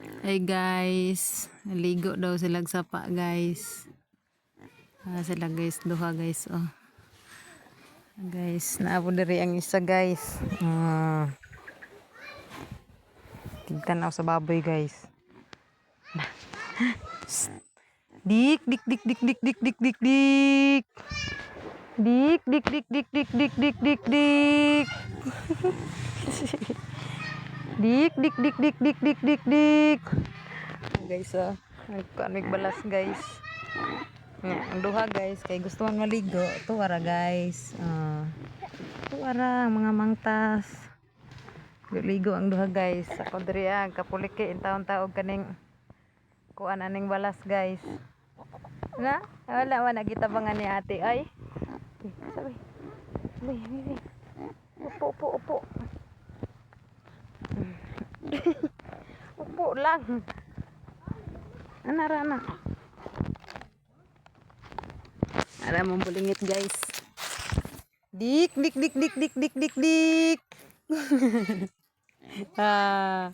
Ay guys, ligo daw sila sapa guys. Ah, sila guys, duha guys oh. Guys, naabo diri ang isa guys. Ah. Tigtan ako sa baboy guys. Dik dik dik dik dik dik dik dik dik. Dik dik dik dik dik dik dik dik dik. Dik dik dik dik dik dik dik dik. Guys ah, nagkuan balas guys. Nga, ang duha guys kay gusto man maligo. Tuwara guys. Ah. tuwara mga mangtas. Ligo ang duha guys. Ako diri ah, kapuliki in taon-taog kaning kuan aning balas guys. Na? Wala man nagitabangan ni ate ay. Sabi. Sabi, sabi. Upo, upo, upo. Upo lang. Ana rana. Ara mong bulingit guys. Dik dik dik dik dik dik dik dik. ah.